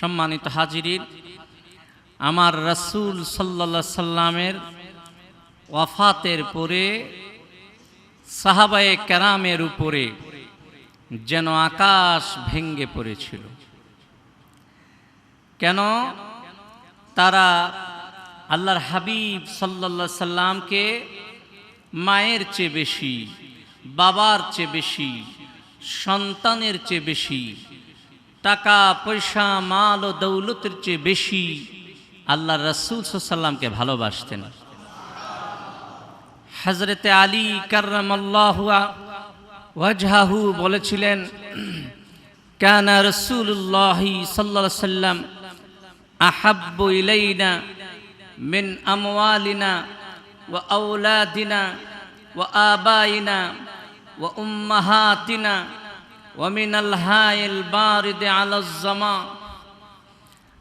সম্মানিত হাজিরিন, আমার রসুল সাল্লা সাল্লামের ওয়াফাতের পরে, সাহাবায়ে কেরামের উপরে যেন আকাশ ভেঙ্গে পড়েছিল। কেন? তারা আল্লাহর হাবিব সাল্লা সাল্লামকে মায়ের চেয়ে বেশি, বাবার চেয়ে বেশি, সন্তানের চেয়ে বেশি টাকা, পয়সা, মাল ও দৌলতের চেয়ে বেশি আল্লাহ রসুল সাল্লামকে ভালোবাসতেন। হজরতে আলী ওয়াজহাহু বলেছিলেন, কেন রসুল্লাহ সাল্লা সাল্লাম আহাব্ব ইলাইনা মিন আমওয়ালিনা ওয়া আওলাদিনা ওয়া আবাইনা ওয়া উম্মাহাতিনা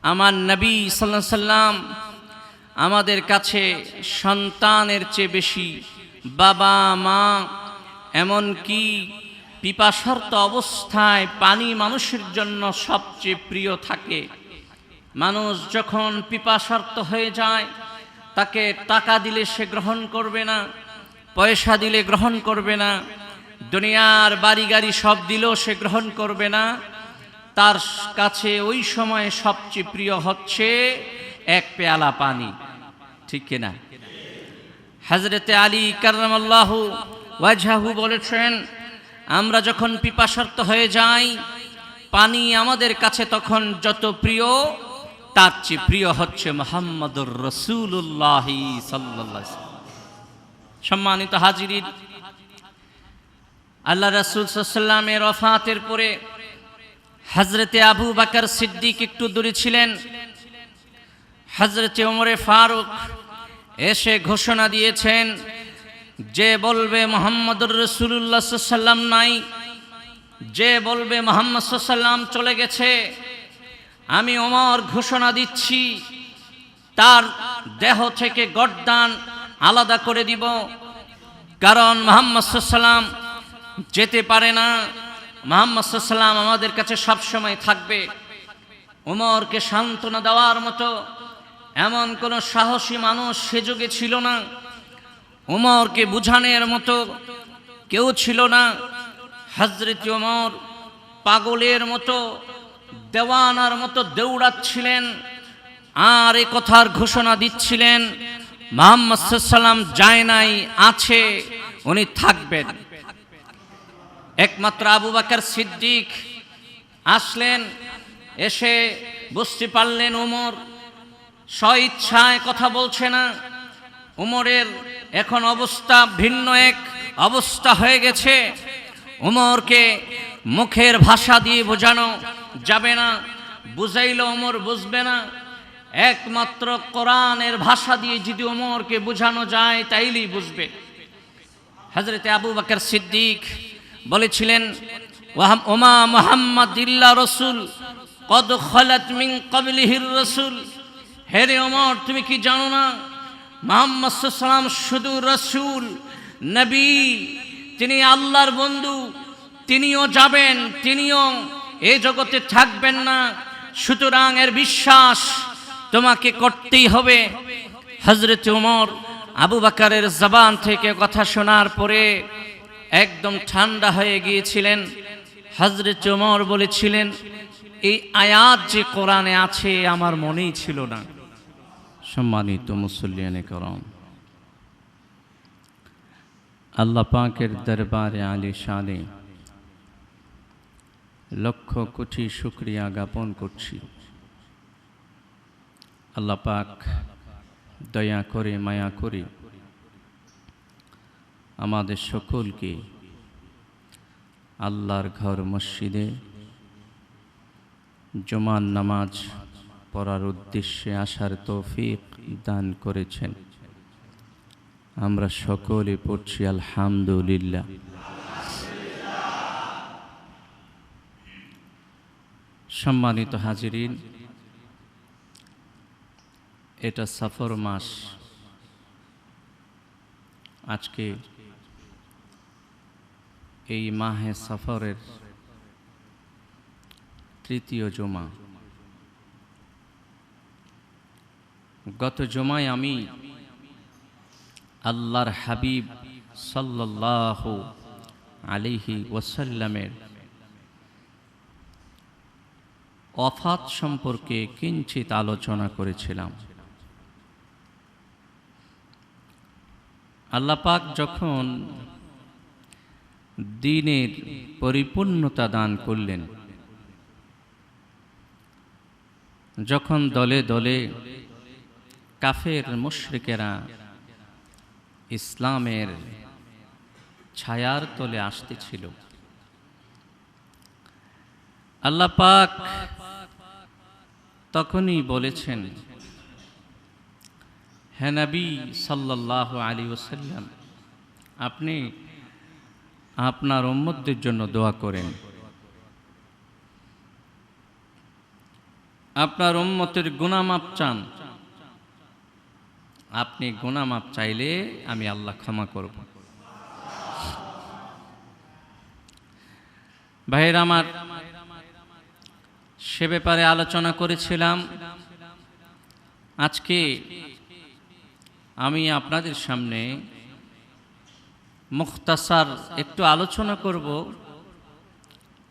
আমার নবী সাল্লা সাল্লাম আমাদের কাছে সন্তানের চেয়ে বেশি বাবা, মা এমন কি পিপাসার্ত অবস্থায় পানি মানুষের জন্য সবচেয়ে প্রিয় থাকে। মানুষ যখন পিপাসার্ত হয়ে যায়, তাকে টাকা দিলে সে গ্রহণ করবে না, পয়সা দিলে গ্রহণ করবে না দুনিয়ার বাড়ি গাড়ি সব দিলেও সে গ্রহণ করবে না। তার কাছে ওই সময় সবচেয়ে প্রিয় হচ্ছে এক পেয়ালা পানি। ঠিক কিনা? হজরতে আলী কার্লাহ ওয়াজহাহু বলেছেন, আমরা যখন পিপাসার্ত হয়ে যাই, পানি আমাদের কাছে তখন যত প্রিয়, তার চেয়ে প্রিয় হচ্ছে মোহাম্মদুর রসুল্লাহ সাল্লাহ সম্মানিত হাজিরিন আল্লাহ রসুল সাল্লামের রফাতের পরে হজরতে আবু বাকর সিদ্দিক একটু দূরে ছিলেন। হজরতে ওমরে ফারুক এসে ঘোষণা দিয়েছেন যে বলবে মোহাম্মদুর রসুল্লাহ সাল্লাম নাই, যে বলবে মোহাম্মদ সাল্লাম চলে গেছে, আমি ওমর ঘোষণা দিচ্ছি, তার দেহ থেকে গড্ডান আলাদা করে দিব। কারণ মোহাম্মদ সাল্লাম যেতে পারে না। মোহাম্মদ সাল্লাম আমাদের কাছে সবসময় থাকবে। উমরকে সান্ত্বনা দেওয়ার মতো এমন কোনো সাহসী মানুষ সে যুগে ছিল না। উমরকে বুঝানোর মতো কেউ ছিল না। হজরত উমর পাগলের মতো, দেওয়ানার মতো দৌড়াচ্ছিলেন আর এ কথার ঘোষণা দিচ্ছিলেন, মোহাম্মদ সাল্লাম যায় নাই, আছে, উনি থাকবেন। একমাত্র আবু বাকর সিদ্দিক আসলেন, এসে বুঝতে পারলেন উমর স্বইচ্ছায় কথা বলছে না। উমরের এখন অবস্থা ভিন্ন এক অবস্থা হয়ে গেছে। উমরকে মুখের ভাষা দিয়ে বোঝানো যাবে না বুঝাইল ওমর বুঝবে না। একমাত্র কোরআনের ভাষা দিয়ে যদি ওমরকে বোঝানো যায়, তাইলেই বুঝবে। হজরতে আবু বাকর সিদ্দিক বলেছিলেন ওমা মোহাম্মদ ইল্লা রসুল, কদ খলাত মিন কবলিহির রসুল। হেরে ওমর, তুমি কি জানো না? মোহাম্মদ সাল্লাম শুধু রসুল, নবী, তিনি আল্লাহর বন্ধু, তিনিও যাবেন, তিনিও এ জগতে থাকবেন না। সুতরাং এর বিশ্বাস তোমাকে করতেই হবে। হজরত উমর আবু বাকারের জবান থেকে কথা শোনার পরে একদম ঠান্ডা হয়ে গিয়েছিলেন। হজরত উমর বলেছিলেন, এই আয়াত যে কোরআনে আছে আমার মনেই ছিল না। সম্মানিত মুসল্লিয়ানে করম, আল্লাহ পাকের দরবারে আলী শানে লক্ষ কোটি শুক্রিয়া জ্ঞাপন করছি। আল্লাহ পাক দয়া করে, মায়া করে আমাদের সকলকে আল্লাহর ঘর মসজিদে জমান নামাজ পড়ার উদ্দেশ্যে আসার তৌফিক দান করেছেন। আমরা সকলে পড়ছি আলহামদুলিল্লাহ। সম্মানিত হাজিরিন, এটা সফর মাস। আজকে এই মাহে সফরের তৃতীয় জমা। গত জমায় আমি আল্লাহর হাবিব সাল্লাহ আলিহি ওয়াসাল্লামের অফাত সম্পর্কে কিঞ্চিত আলোচনা করেছিলাম। আল্লাপাক যখন দিনের পরিপূর্ণতা দান করলেন। যখন দলে দলে কাফের মুশরিকেরা ইসলামের ছায়ার তলে আসতেছিল, আল্লাহ পাক তখনই বলেছেন হ্যাঁ নবী সাল্লাহ আলী ওসাল্লাম আপনি আপনার উম্মতদের জন্য দোয়া করেন। আপনার উম্মতের গুণামাপ চান। আপনি গুণামাপ চাইলে আমি আল্লাহ ক্ষমা করব। ভাইয়ের আমার, সে ব্যাপারে আলোচনা করেছিলাম। আজকে আমি আপনাদের সামনে মুখতাসার একটু আলোচনা করব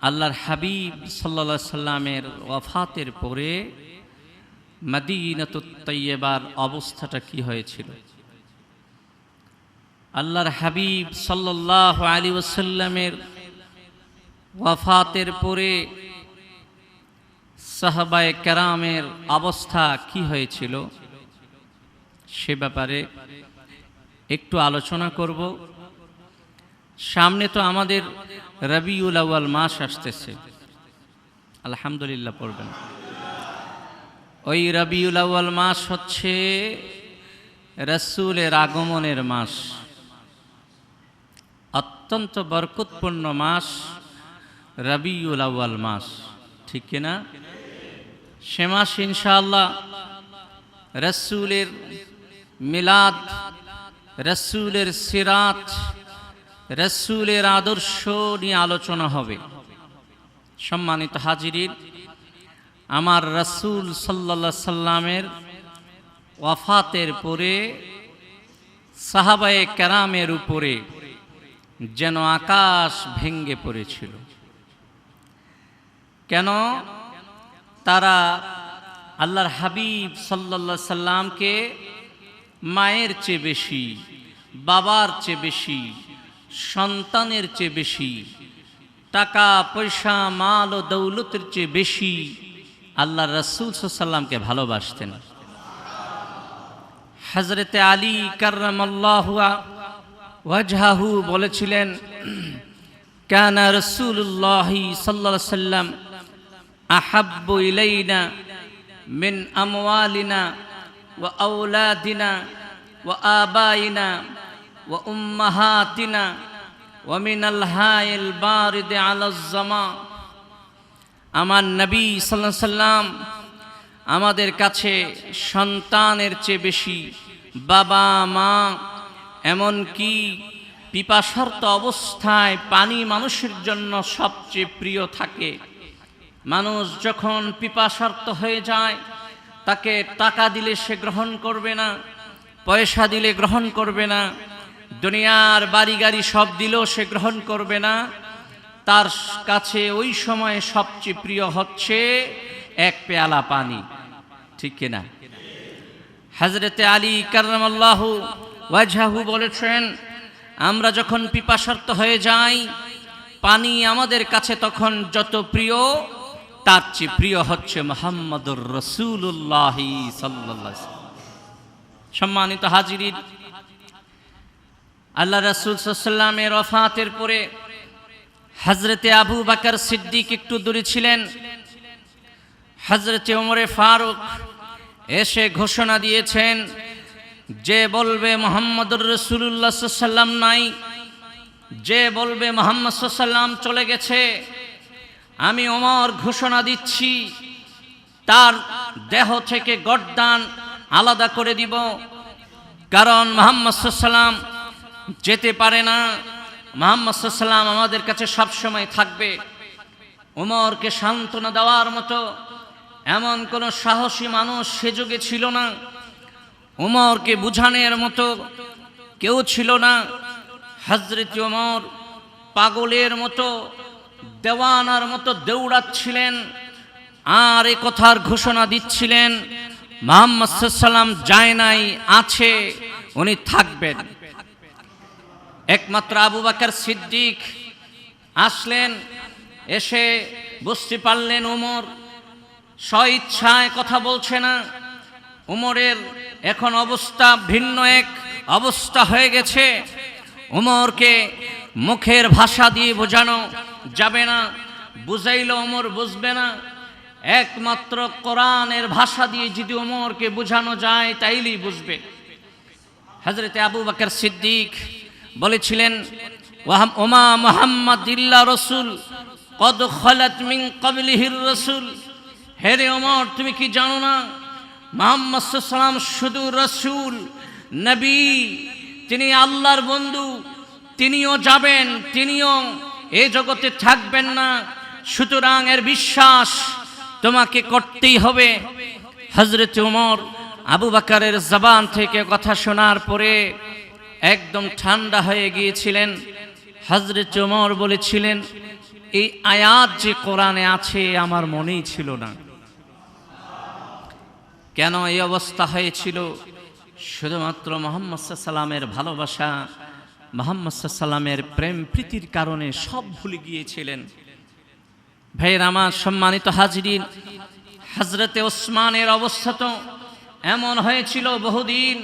আল্লাহর হাবিব সাল্লা সাল্লামের ওয়াফাতের পরে মাদিনাতুত্তাইয়েবার অবস্থাটা কি হয়েছিল? আল্লাহর হাবিব সাল্লাহ আলী ওসাল্লামের ওয়াফাতের পরে সাহাবায় কেরামের অবস্থা কি হয়েছিল? সে ব্যাপারে একটু আলোচনা করব। সামনে তো আমাদের রবিউল আউয়াল মাস আসতেছে। আলহামদুলিল্লাহ, পড়বেন। ওই রবিউল আউয়াল মাস হচ্ছে রসুলের আগমনের মাস। অত্যন্ত বরকতপূর্ণ মাস রবিউল আউয়াল মাস। ঠিক কিনা সে মাস ইনশাআল্লাহ রসুলের মিলাদ, রসুলের সিরাত রসুলের আদর্শ নিয়ে আলোচনা হবে। সম্মানিত হাজিরির আমার রসুল সাল্লা সাল্লামের ওয়াফাতের পরে সাহাবায়ে কেরামের উপরে যেন আকাশ ভেঙ্গে পড়েছিল। কেন? তারা আল্লাহর হাবিব সাল্লা সাল্লামকে মায়ের চেয়ে বেশি, বাবার চেয়ে বেশি সন্তানের চেয়ে বেশি, টাকা, পয়সা, মাল ও দৌলতের চেয়ে বেশি আল্লাহ রসুল সাল্লামকে ভালোবাসতেন। হজরতে আলী ওয়াজহাহু বলেছিলেন, কেন রসুল্লাহ সাল্লা সাল্লাম আহাব্ব ইলাইনা মিন আমওয়ালিনা ওয়া আওলাদিনা ওয়া আবাইনা ওয়া মিনাল হাইল বারিদ আলাজ জামা। আমার নবী সাল্লাল্লাহু সাল্লাম আমাদের কাছে সন্তানের চেয়ে বেশি বাবা, মা, এমনকি পিপাসার্ত অবস্থায় পানি মানুষের জন্য সবচেয়ে প্রিয় থাকে। মানুষ যখন পিপাসার্ত হয়ে যায়, তাকে টাকা দিলে সে গ্রহণ করবে না, পয়সা দিলে গ্রহণ করবে না দুনিয়ার বাড়ি গাড়ি সব দিলেও সে গ্রহণ করবে না। তার কাছে ওই সময় সবচেয়ে প্রিয় হচ্ছে এক পেয়ালা পানি। ঠিক কিনা? হাজরতে আলী কার্লাহ ওয়াজহাহু বলেছেন, আমরা যখন পিপাসার্ত হয়ে যাই, পানি আমাদের কাছে তখন যত প্রিয়, তার চেয়ে প্রিয় হচ্ছে মোহাম্মদুর রসুল্লাহ সাল্লাহ সম্মানিত হাজিরির আল্লাহ রসুল সাল্লামের অফাতের পরে হজরতে আবু বাকর সিদ্দিক একটু দূরে ছিলেন। হজরতে ওমরে ফারুক এসে ঘোষণা দিয়েছেন যে বলবে মোহাম্মদুর রসুল্লাহ সাল্লাম নাই, যে বলবে মোহাম্মদ সাল্লাম চলে গেছে, আমি ওমর ঘোষণা দিচ্ছি, তার দেহ থেকে গড্ডান আলাদা করে দিব। কারণ মোহাম্মদ সাল্লাম যেতে পারে না। মোহাম্মদ সাল্লাম আমাদের কাছে সবসময় থাকবে। ওমরকে সান্ত্বনা দেওয়ার মতো এমন কোনো সাহসী মানুষ সে যুগে ছিল না। উমরকে বুঝানোর মতো কেউ ছিল না। হজরত উমর পাগলের মতো, দেওয়ানার মতো দৌড়াচ্ছিলেন আর এ কথার ঘোষণা দিচ্ছিলেন, মোহাম্মদ সাল্লাম যায় নাই, আছে, উনি থাকবেন। একমাত্র আবু বাকর সিদ্দিক আসলেন, এসে বুঝতে পারলেন উমর স্বইচ্ছায় কথা বলছে না। উমরের এখন অবস্থা ভিন্ন এক অবস্থা হয়ে গেছে। উমরকে মুখের ভাষা দিয়ে বোঝানো যাবে না, বুঝাইলে ওমর বুঝবে না। একমাত্র কোরআনের ভাষা দিয়ে যদি ওমরকে বোঝানো যায়, তাইলেই বুঝবে। হজরতে আবু বাকর সিদ্দিক বলেছিলেন ওমা মোহাম্মদ ইল্লা রসুল, কদ খলাত মিন কবলিহির রসুল। হে রে ওমর, তুমি কি জানো না? মোহাম্মদ সাল্লাম শুধু রসুল, নবী, তিনি আল্লাহর বন্ধু, তিনিও যাবেন, তিনিও এ জগতে থাকবেন না। সুতরাং এর বিশ্বাস তোমাকে করতেই হবে। হজরত উমর আবু বাকারের জবান থেকে কথা শোনার পরে একদম ঠান্ডা হয়ে গিয়েছিলেন। হজরত উমর বলেছিলেন, এই আয়াত যে কোরআনে আছে আমার মনেই ছিল না। কেন এই অবস্থা হয়েছিল? শুধুমাত্র মোহাম্মদ সাল্লামের ভালোবাসা, মোহাম্মদ সাল্লামের প্রেম প্রীতির কারণে সব ভুলে গিয়েছিলেন। ভাইয়ের আমার সম্মানিত হাজরিন, হজরতে ওসমানের অবস্থা তো এমন হয়েছিল বহুদিন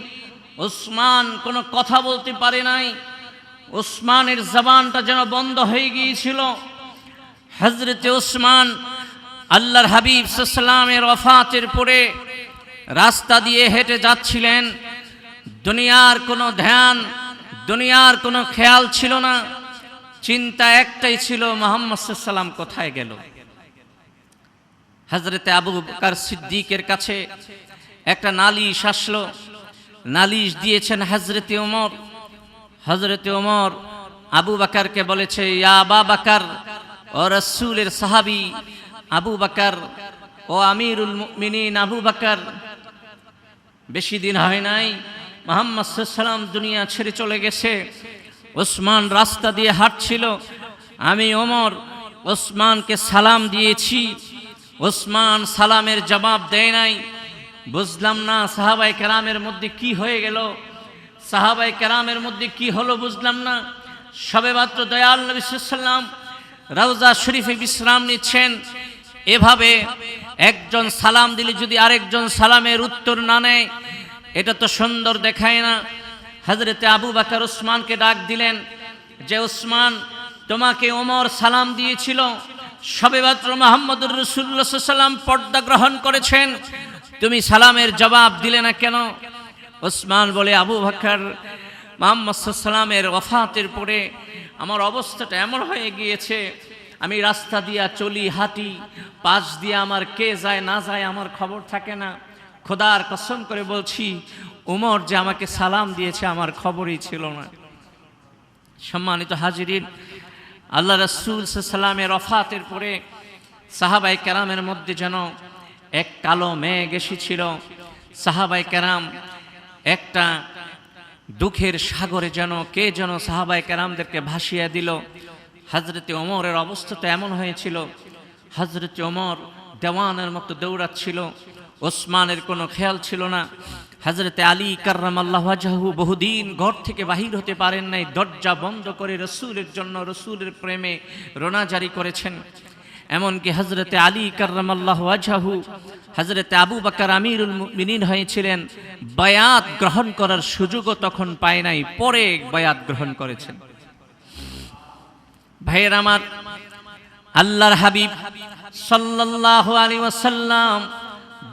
ওসমান কোনো কথা বলতে পারে নাই। ওসমানের জবানটা যেন বন্ধ হয়ে গিয়েছিল। হজরতে ওসমান আল্লাহর হাবিব সাল্লামের ওফাতের পরে রাস্তা দিয়ে হেঁটে যাচ্ছিলেন। দুনিয়ার কোনো ধ্যান, দুনিয়ার কোনো খেয়াল ছিল না। চিন্তা একটাই ছিল, মোহাম্মদ সাল্লাম কোথায় গেল? হজরতে আবু বকর সিদ্দিকের কাছে একটা নালিশ আসলো। নালিশ দিয়েছেন হজরতে ওমর। হজরতে ওমর আবু বাকারকে বলেছে, ইয়া আবা বাকার, ও রসুলের সাহাবি, আবু বাকার, ও আমিরুল মুমিনিন আবু বাকার, বেশি দিন হয় নাই, মোহাম্মদ সাল্লাম দুনিয়া ছেড়ে চলে গেছে, ওসমান রাস্তা দিয়ে হাঁটছিল, আমি ওমর ওসমানকে সালাম দিয়েছি, ওসমান সালামের জবাব দেয় নাই বুঝলাম না সাহাবাই কেরামের মধ্যে কি হয়ে গেল। সাহাবাই কেরামের মধ্যে কি হলো বুঝলাম না। সবে মাত্র দয়াল নবী সাল্লাম রওজা শরীফে বিশ্রাম নিচ্ছেন। এভাবে একজন সালাম দিলে যদি আরেকজন সালামের উত্তর না নেয়, এটা তো সুন্দর দেখায় না। হজরতে আবু বাকর ওসমানকে ডাক দিলেন যে ওসমান তোমাকে ওমর সালাম দিয়েছিল। সবে মাত্র মোহাম্মদুর রসুল্লাহ সাল্লাম পর্দা গ্রহণ করেছেন। তুমি সালামের জবাব দিলে না কেন? ওসমান বলে, আবু বাকর, মোহাম্মদ সাল্লামের ওফাতের পরে আমার অবস্থাটা এমন হয়ে গিয়েছে, আমি রাস্তা দিয়া চলি, হাঁটি, পাশ দিয়ে আমার কে যায়, না যায় আমার খবর থাকে না। খোদার কসম করে বলছি, উমর যে আমাকে সালাম দিয়েছে আমার খবরই ছিল না। সম্মানিত হাজিরিন, আল্লাহ রসুল সাল্লামের অফাতের পরে সাহাবাই কেরামের মধ্যে যেন এক কালো মেঘ এসেছিল। সাহাবাই কেরাম একটা দুঃখের সাগরে যেন কে যেন সাহাবাই কেরামদেরকে ভাসিয়ে দিল। হজরতে ওমরের অবস্থা তো এমন হয়েছিল। হজরতে ওমর দেওয়ানের মতো দৌড়াচ্ছিল। ওসমানের কোনো খেয়াল ছিল না। হজরতে আলী কার্রাম বহুদিন ঘর থেকে বাহির হতে পারেন নাই। দরজা বন্ধ করে রসুলের জন্য রসুলের প্রেমে রোনা জারি করেছেন। এমনকি হজরতে আলী কার্রাম আল্লাহ আজহাহু হজরতে আবু বাকার আমিরুল মিনিন হয়েছিলেন, বায়াত গ্রহণ করার সুযোগও তখন পায় নাই, পরে বায়াত গ্রহণ করেছেন। ভাইয়ের আমার, আল্লাহর হাবিব সাল্লাল্লাহু আলাইহি ওয়াসাল্লাম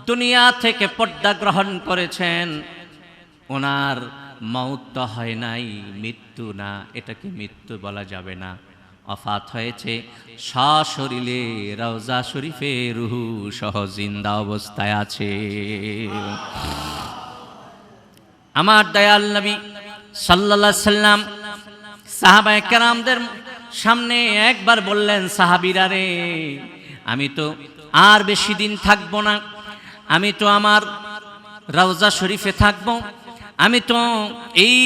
দুনিয়া থেকে পর্দা গ্রহণ করেছেন। ওনার মৌত হয় নাই, মৃত্যু না, এটাকে মৃত্যু বলা যাবে না। অফাত হয়েছে। সশরীরে রওজা শরীফে রুহু সহ জিন্দা অবস্থায় আছে। আমার দয়াল নবী আলাইহি সাল্লাম সাহাবায়ে কেরামদের সামনে একবার বললেন, সাহাবিরা রে, আমি তো আর বেশি দিন থাকব না। আমি তো আমার রওজা শরীফে থাকব। আমি তো এই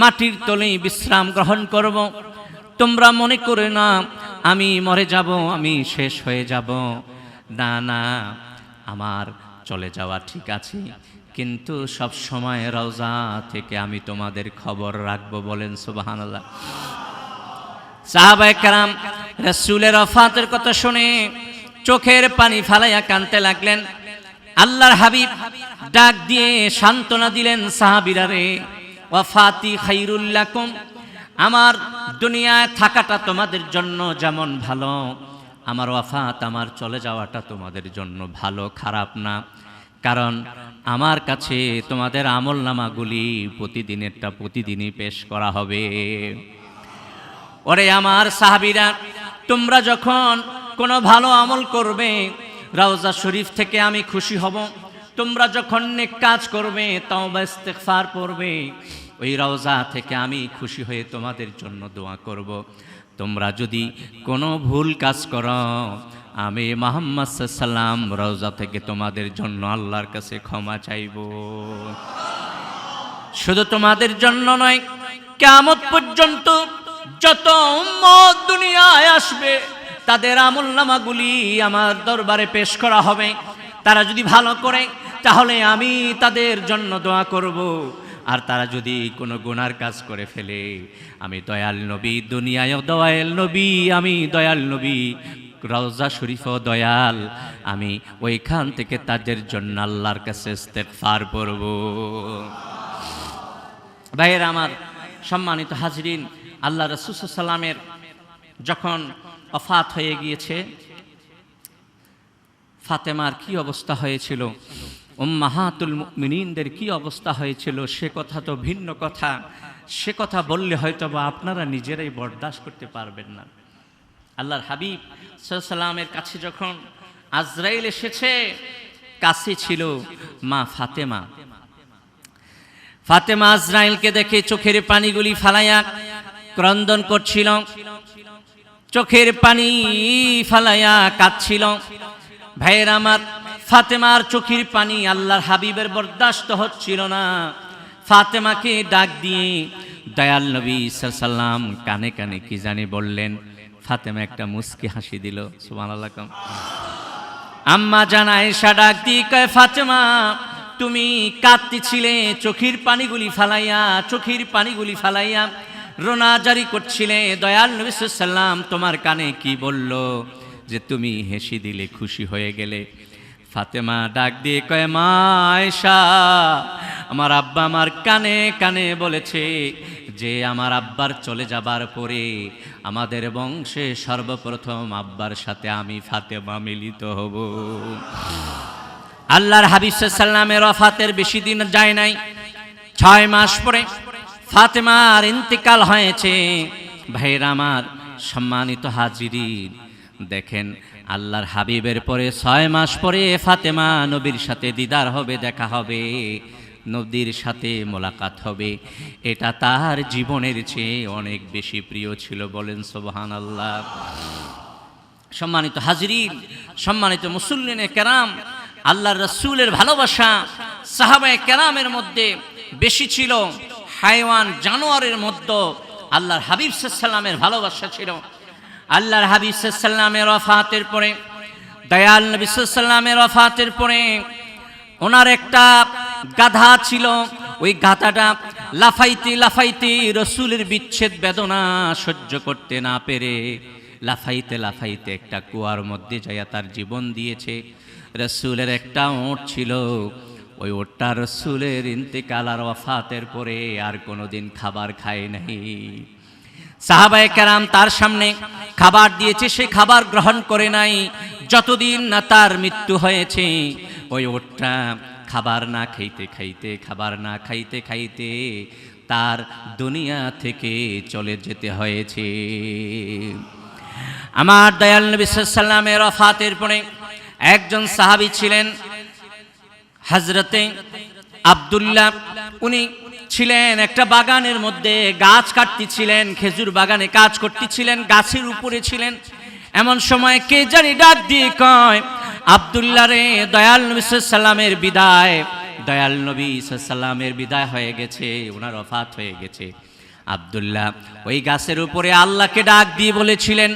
মাটির তলেই বিশ্রাম গ্রহণ করব। তোমরা মনে করে না আমি মরে যাব, আমি শেষ হয়ে যাব। না না, আমার চলে যাওয়া ঠিক আছে, কিন্তু সব সময় রওজা থেকে আমি তোমাদের খবর রাখব বলেন সুবহানাল্লাহ। সাহাবায়ে কারাম রাসূলের ওফাতের কথা শুনে চোখের পানি ফালাইয়া কানতে লাগলেন। আল্লাহর হাবিব ডাক দিয়ে সান্ত্বনা দিলেন সাহাবীরা রে, ওয়াফাতি খাইরুল লাকুম আমার দুনিয়ায় থাকাটা তোমাদের জন্য যেমন ভালো, আমার ওয়াফাত আমার চলে যাওয়াটা তোমাদের জন্য ভালো, খারাপ না। কারণ আমার কাছে তোমাদের আমল নামাগুলি প্রতিদিনেরটা প্রতিদিনই পেশ করা হবে। ওরে আমার সাহাবিরা, তোমরা যখন কোনো ভালো আমল করবে রাউজা শরীফ থেকে আমি খুশি হব। তোমরা যখন নেক কাজ করবে, তওবা ইস্তেগফার পড়বে ওই রওজা থেকে আমি খুশি হয়ে তোমাদের জন্য দোয়া করব। তোমরা যদি কোনো ভুল কাজ করো, আমি মোহাম্মদ সাল্লাম রওজা থেকে তোমাদের জন্য আল্লাহর কাছে ক্ষমা চাইব। শুধু তোমাদের জন্য নয় কেমন পর্যন্ত যত দুনিয়ায় আসবে, তাদের আমল নামাগুলি আমার দরবারে পেশ করা হবে। তারা যদি ভালো করে, তাহলে আমি তাদের জন্য দোয়া করব। আর তারা যদি কোনো গোনার কাজ করে ফেলে, আমি দয়াল নবী, দুনিয়ায় দয়াল নবী, আমি দয়াল নবী, রওজা শরীফ দয়াল, আমি ওইখান থেকে তাদের জন্য আল্লাহর কাছে ইস্তেগফার করব ভাইয়ের আমার সম্মানিত হাজরিন, আল্লাহ রসুসাল্লামের যখন অফাত হয়ে গিয়েছে, ফাতেমার কি অবস্থা হয়েছিল? উম্মাহাতুল মিনীনদের কি অবস্থা হয়েছিল? সে কথা তো ভিন্ন কথা। সে কথা বললে হয়তো বা আপনারা নিজেরাই বরদাস্ত করতে পারবেন না। আল্লাহর হাবিব সাল্লামের কাছে যখন আজরাইল এসেছে, কাছে ছিল মা ফাতেমা। ফাতেমা আজরাইলকে দেখে চোখের পানিগুলি ফালাইয়া ক্রন্দন করছিল। চোখের পানি ফালাইয়া কাঁদছিল। ভাইয়ের আমার ফাতেমার চোখের পানি আল্লাহর হাবিবের বরদাস্ত হচ্ছিল না। ফাতেমাকে ডাক দিয়ে দয়াল নবী সাল্লাম কানে কানে কি জানি বললেন, ফাতেমা একটা মুস্কি হাসি দিল সুমান আল্লাহ আম্মা জানায় এসা ডাক দিয়ে কয়, ফাতেমা, তুমি কাঁদতেছিলে, চোখের পানিগুলি ফালাইয়া, চোখের পানিগুলি ফালাইয়া রোনা জারি করছিলে। দয়াল নবী সাল্লাম তোমার কানে কি বলল যে তুমি হেসি দিলে, খুশি হয়ে গেলে। ফাতেমা ডাক দিয়ে কয় মা আয়েশা আমার আব্বা আমার কানে কানে বলেছে যে আমার আব্বার চলে যাবার পরে আমাদের বংশে সর্বপ্রথম আব্বার সাথে আমি ফাতেমা মিলিত হব। আল্লাহর হাবিব সাল্লামের অফাতের বেশি দিন যায় নাই। ছয় মাস পরে ফাতেমার ইন্তেকাল হয়েছে। ভাইয়ের আমার সম্মানিত হাজিরিন, দেখেন আল্লাহর হাবিবের পরে ছয় মাস পরে ফাতেমা নবীর সাথে দিদার হবে, দেখা হবে নদীর সাথে মোলাকাত হবে। এটা তার জীবনের চেয়ে অনেক বেশি প্রিয় ছিল বলেন সোবহান আল্লাহ সম্মানিত হাজরিন, সম্মানিত মুসল্লিনে কেরাম আল্লাহ রসুলের ভালোবাসা সাহাবায় কেরামের মধ্যে বেশি ছিল, হাইওয়ান জানোয়ারের মধ্যে আল্লাহর হাবিব সাল্লামের ভালোবাসা ছিল। আল্লাহর হাবিব সাল্লামের অফাতের পরে, দয়াল নবী সাল্লামের অফাতের পরে ওনার একটা গাধা ছিল। ওই গাধাটা লাফাইতে লাফাইতে রসুলের বিচ্ছেদ বেদনা সহ্য করতে না পেরে লাফাইতে লাফাইতে একটা কুয়ার মধ্যে যাইয়া তার জীবন দিয়েছে। রসুলের একটা ওট ছিল। ওই ওটটা রসুলের ইন্তেকাল আর ওয়াফাতের পরে আর কোনোদিন খাবার খায় নাই। সাহাবায়ে কেরাম তার সামনে খাবার দিয়েছে, সে খাবার গ্রহণ করে নাই। যতদিন না তার মৃত্যু হয়েছে, ওই ওটটা খাবার না খাইতে খাইতে, খাবার না খাইতে খাইতে তার দুনিয়া থেকে চলে যেতে হয়েছে। আমার দয়াল নবী অফাতের পরে একজন সাহাবী ছিলেন হজরতে আবদুল্লাহ। উনি ছিলেন একটা বাগানের মধ্যে গাছ কাটতেছিলেন, খেজুর বাগানে কাজ করতেছিলেন, গাছের উপরে ছিলেন। এমন সময় কে জানি ডাক দিয়ে কয়, আবদুল্লাহ রে, দয়াল নবী সাল্লামের বিদায়। দয়াল নবী সাল্লামের বিদায় হয়ে গেছে ওনার অফাত হয়ে গেছে। আব্দুল্লাহ ওই গাছের উপরে আল্লাহকে ডাক দিয়ে বলেছিলেন,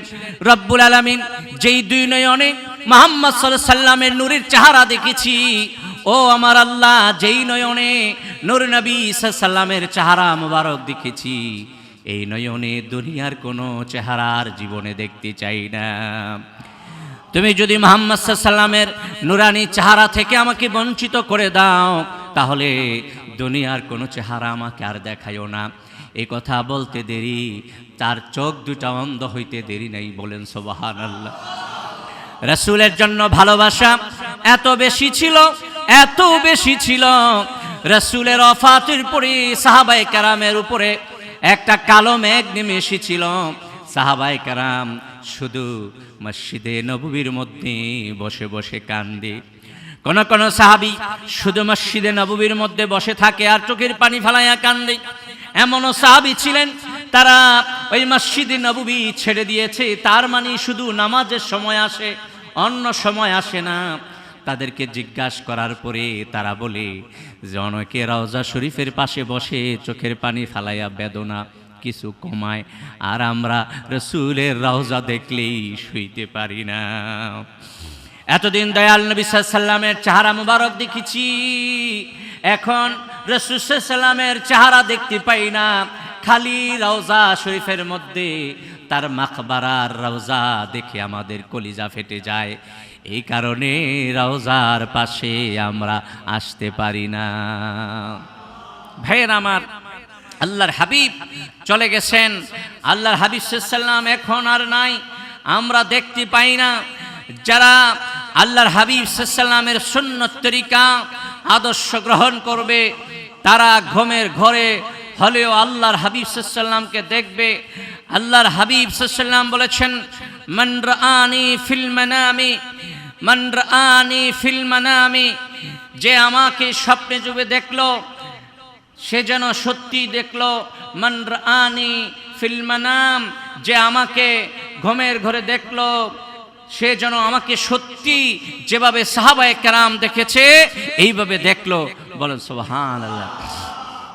রব্বুল আলামিন, যেই দুই নয়নে মোহাম্মদ সাল্লামের নূরের চেহারা দেখেছি ও আমার আল্লাহ, যেই নয়নে নূর নবী সাল্লামের চেহারা মোবারক দেখেছি, এই নয়নে দুনিয়ার কোনো চেহারার জীবনে দেখতে চাই না। তুমি যদি মোহাম্মদ সাল্লামের নুরানি চেহারা থেকে আমাকে বঞ্চিত করে দাও, তাহলে দুনিয়ার কোনো চেহারা আমাকে আর দেখাইও না। এই কথা বলতে দেরি, তার চোখ দুটা অন্ধ হইতে দেরি নাই, বলেন সোবাহান আল্লাহ রসুলের জন্য ভালোবাসা এত বেশি ছিল, এত বেশি ছিল। রসুলের অফাতের পরে সাহাবাই কারামের উপরে একটা কালো মেঘ নেমে এসেছিল। সাহাবাই কারাম শুধু মসজিদে নববীর মধ্যে বসে বসে কান্দে। কোন কোন সাহাবি শুধু মসজিদে নববীর মধ্যে বসে থাকে আর চোখের পানি ফেলাইয়া কান্দে। এমনও সাহাবি ছিলেন তারা ওই মসজিদে নববী ছেড়ে দিয়েছে। তার মানে শুধু নামাজের সময় আসে, অন্য সময় আসে না। তাদেরকে জিজ্ঞাসা করার পরে তারা বলে যে অনেকে রওজা শরীফের পাশে বসে চোখের পানি ফালাইয়া বেদনা কিছু কমায়, আর আমরা রসুলের রওজা দেখলেই শুইতে পারি না। এতদিন দয়াল নবী সাল্লামের চেহারা মুবারক দেখেছি। এখন রসুল সাল্লামের চেহারা দেখতে পাই না। খালি রওজা শরীফের মধ্যে তার মাকবারার রওজা দেখে আমাদের কলিজা ফেটে যায়। এই কারণে রওজার পাশে আমরা আসতে পারি না। ভাইয়ের আমার, আল্লাহর হাবিব চলে গেছেন। আল্লাহর হাবিব সাল্লাম এখন আর নাই, আমরা দেখতে পাই না। যারা আল্লাহর হাবিব সাল্লামের সুন্নত তরিকা আদর্শ গ্রহণ করবে, তারা ঘুমের ঘরে হলেও আল্লাহর হাবিব সাল্লামকে দেখবে। আল্লাহর হাবিব সাল্লাম বলেছেন, মন রানি ফিল মানামি, মন রানি ফিল মানামি, যে আমাকে স্বপ্নে যুগে দেখল, সে যেন সত্যি দেখল, মন আনি ফিল্মানাম যে আমাকে ঘুমের ঘরে দেখল, সে যেন আমাকে সত্যি যেভাবে সাহাবায়ে কেরাম দেখেছে, এইভাবে দেখল। বলেন সোহান আল্লাহ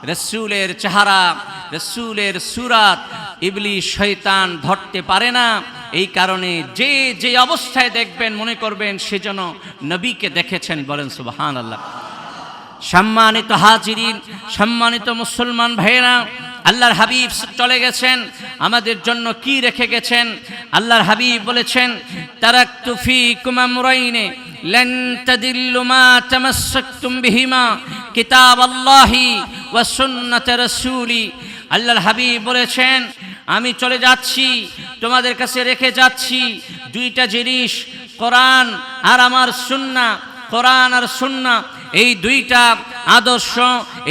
রসুলের চেহারা, রসুলের সুরাত, ইবলি শৈতান ধরতে পারে না। এই কারণে যে যে অবস্থায় দেখবেন, মনে করবেন সে যেন নবীকে দেখেছেন বলেন সুবাহান আল্লাহ সম্মানিত হাজিরিন সম্মানিত মুসলমান ভাইয়েরা আল্লাহর হাবিব চলে গেছেন আমাদের জন্য কি রেখে গেছেন আল্লাহর হাবিব বলেছেন তারাক্তু ফিকুম আমরাইনে لن تدلوا ما تمسكتم بهما কিতাব আল্লাহি ওয়া সুন্নাত রাসূলি আল্লাহর হাবিব বলেছেন আমি চলে যাচ্ছি তোমাদের কাছে রেখে যাচ্ছি দুইটা জিনিস কোরআন আর আমার সুন্না কোরআন আর সুন্না এই দুইটা আদর্শ,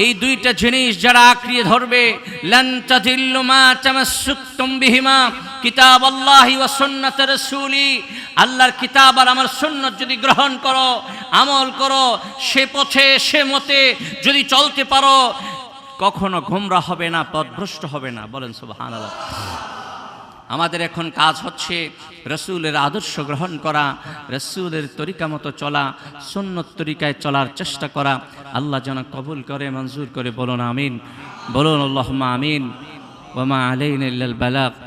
এই দুইটা জিনিস যারা আঁকড়িয়ে ধরবে কিতাব আল্লাহর কিতাব আর আমার সুন্নত যদি গ্রহণ করো, আমল করো, সে পথে, সে মতে যদি চলতে পারো, কখনো ঘুমরা হবে না, পথভ্রষ্ট হবে না, বলেন সুবহানাল্লাহ। আমাদের এখন কাজ হচ্ছে রসুলের আদর্শ গ্রহণ করা, রসুলের তরিকা মতো চলা, সুন্নত তরিকায় চলার চেষ্টা করা। আল্লাহ যেন কবুল করে, মঞ্জুর করে বলুন, আমিন। বলুন আল্লাহ আমিন। ওমা আলাইন বালাক